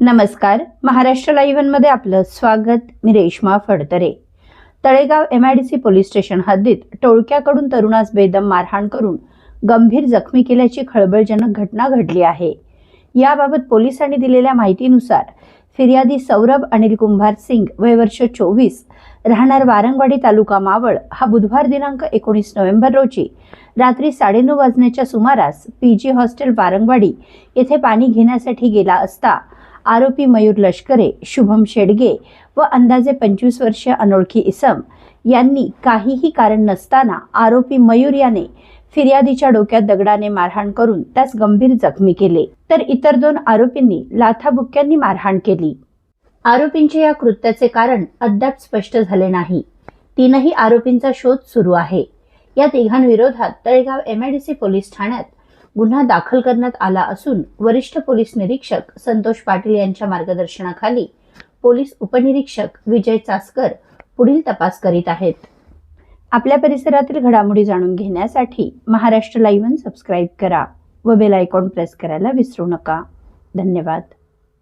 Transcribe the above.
नमस्कार. महाराष्ट्र लाईव्हमध्ये आपलं स्वागत. मी Reshma Phadtare. Talegaon M I D C police station हद्दीत टोळक्याकडून तरुणास बेदम मारहाण करून गंभीर जखमी केल्याची खळबळजनक घटना घडली आहे. याबाबत पोलिसांनी दिलेल्या माहितीनुसार फिर्यादी सौरभ अनिल कुंभार सिंग वय वर्ष चोवीस राहणार वारंगवाडी तालुका मावळ. हा बुधवार दिनांक एकोणीस नोव्हेंबर रोजी रात्री साडेनऊ वाजण्याच्या सुमारास पी जी हॉस्टेल वारंगवाडी येथे पाणी घेण्यासाठी गेला असता आरोपी मयूर लष्करे शुभम शेडगे व अंदाजे पंचवीस वर्षीय अनोळखी इसम यांनी काहीही कारण नसताना आरोपी मयूर याने फिर्यादीच्या डोक्यात दगडाने मारहाण करून त्यास गंभीर जखमी केले. तर इतर दोन आरोपींनी लाथाबुक्क्यांनी मारहाण केली. आरोपींचे या कृत्याचे कारण अद्याप स्पष्ट झाले नाही. तीनही आरोपींचा शोध सुरू आहे. या तिघांविरोधात तळेगाव एमआयडीसी पोलीस ठाण्यात गुन्हा दाखल करण्यात आला असून वरिष्ठ पोलीस निरीक्षक संतोष पाटील यांच्या मार्गदर्शनाखाली पोलीस उपनिरीक्षक विजय चासकर पुढील तपास करीत आहेत. आपल्या परिसरातील घडामोडी जाणून घेण्यासाठी महाराष्ट्र लाईव्ह सबस्क्राईब करा व बेल आयकॉन प्रेस करायला विसरू नका. धन्यवाद.